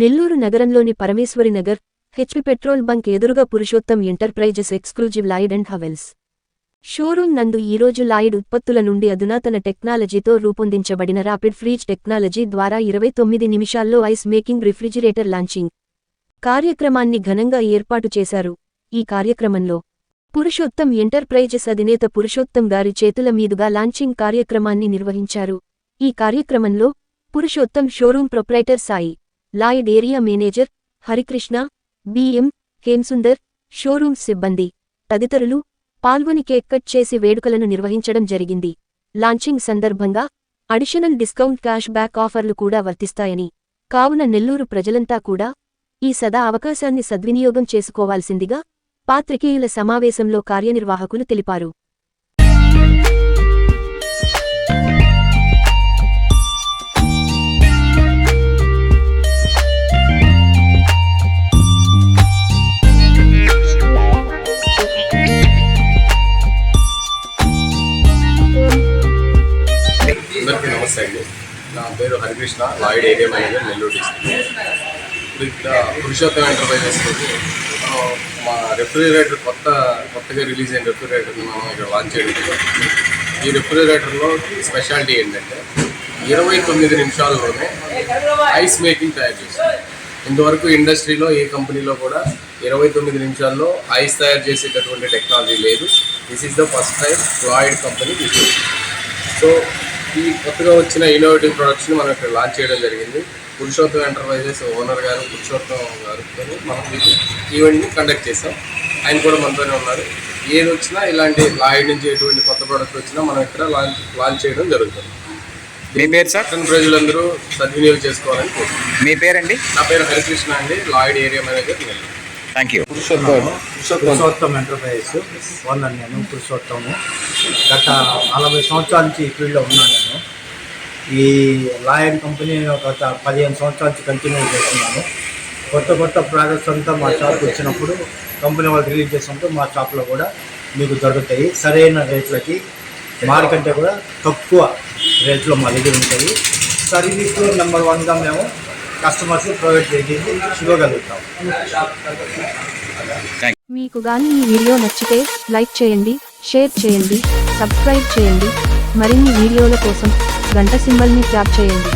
నెల్లూరు నగరంలోని Parameshwari Nagar HP petrol bunk ఎదురుగా Purushottam enterprises exclusive Lloyd and Havells. Showroom నందు ఈరోజు లాయిడ్ ఉత్పత్తుల నుండి అధునాతన టెక్నాలజీతో రూపొందించబడిన రాపిడ్ ఫ్రీజ్ టెక్నాలజీ ద్వారా ఇరవై తొమ్మిది నిమిషాల్లో ఐస్ మేకింగ్ రిఫ్రిజిరేటర్ లాంచింగ్ కార్యక్రమాన్ని ఘనంగా ఏర్పాటు చేశారు. ఈ కార్యక్రమంలో పురుషోత్తం ఎంటర్ప్రైజెస్ అధినేత పురుషోత్తం గారి చేతుల మీదుగా లాంచింగ్ కార్యక్రమాన్ని నిర్వహించారు. ఈ కార్యక్రమంలో Purushottam showroom proprietor Sai Lloyd area manager Harikrishna BM Hemsundar showroom సిబ్బంది తదితరులు పాల్గొని కేక్ కట్ చేసి వేడుకలను నిర్వహించడం జరిగింది. లాంచింగ్ సందర్భంగా అడిషనల్ డిస్కౌంట్ క్యాష్ బ్యాక్ ఆఫర్లు కూడా వర్తిస్తాయని కావున నెల్లూరు ప్రజలంతా కూడా ఈ సదా అవకాశాన్ని సద్వినియోగం చేసుకోవాల్సిందిగా పాత్రికేయుల సమావేశంలో కార్యనిర్వాహకులు తెలిపారు. పేరు Harikrishna Lloyd area manager Nellore district. ఇక్కడ పురుషోత్తం ఎంటర్ప్రైజెస్ మా రెఫ్రిజిరేటర్ కొత్త కొత్తగా రిలీజ్ అయిన రెఫ్రిజిరేటర్ని మనం ఇక్కడ లాంచ్ చేయడం ఈ రెఫ్రిజిరేటర్లో స్పెషాలిటీ ఏంటంటే ఇరవై తొమ్మిది నిమిషాల్లోనే ఐస్ మేకింగ్ తయారు చేస్తాం ఇంతవరకు ఇండస్ట్రీలో ఏ కంపెనీలో కూడా ఇరవై తొమ్మిది నిమిషాల్లో ఐస్ తయారు చేసేటటువంటి టెక్నాలజీ లేదు. This is the first time Lloyd company so ఈ కొత్తగా వచ్చిన ఇన్నోవేటివ్ ప్రొడక్ట్స్ని మనం ఇక్కడ లాంచ్ చేయడం జరిగింది. పురుషోత్తం ఎంటర్ప్రైజెస్ ఓనర్ గారు పురుషోత్తం గారితో మనం ఈ ఈవెంట్ని కండక్ట్ చేసాం ఆయన కూడా మనతోనే ఉన్నారు. ఏది వచ్చినా ఇలాంటి లాయిడ్ నుంచి ఎటువంటి కొత్త ప్రోడక్ట్ వచ్చినా మనం ఇక్కడ లాంచ్ లాంచ్ చేయడం జరుగుతుంది. మీ పేరు సార్? ప్రజలందరూ సద్వినియోగం చేసుకోవాలని కోరుతున్నాను మీ పేరండి? నా పేరు హరికృష్ణ అండి. Lloyd area manager Nellore thank you Purushottam enterprises owner నేను పురుషోత్తము గత నలభై సంవత్సరాల నుంచి ఈ ఫీల్డ్లో ఉన్నాను నేను. ఈ లాయన్ కంపెనీ గత పదిహేను సంవత్సరాల నుంచి కంటిన్యూ చేస్తున్నాను. కొత్త కొత్త ప్రోడక్ట్స్ అంతా మా షాప్కి వచ్చినప్పుడు కంపెనీ వాళ్ళు రిలీజ్ చేసినప్పుడు మా షాప్లో కూడా మీకు దొరుకుతాయి సరైన రేట్లకి మార్కంటే కూడా తక్కువ రేట్లో మా దగ్గర ఉంటాయి. సర్వీస్లో నెంబర్ వన్గా మేము కస్టమర్స్కి ప్రొవైడ్ చేసి ఇవ్వగలుగుతాం మీకు కానీ ఈ వీడియో నచ్చితే లైక్ చేయండి షేర్ చేయండి సబ్స్క్రైబ్ చేయండి. మరిన్ని వీడియోల కోసం గంట సింబల్ని ట్యాప్ చేయండి.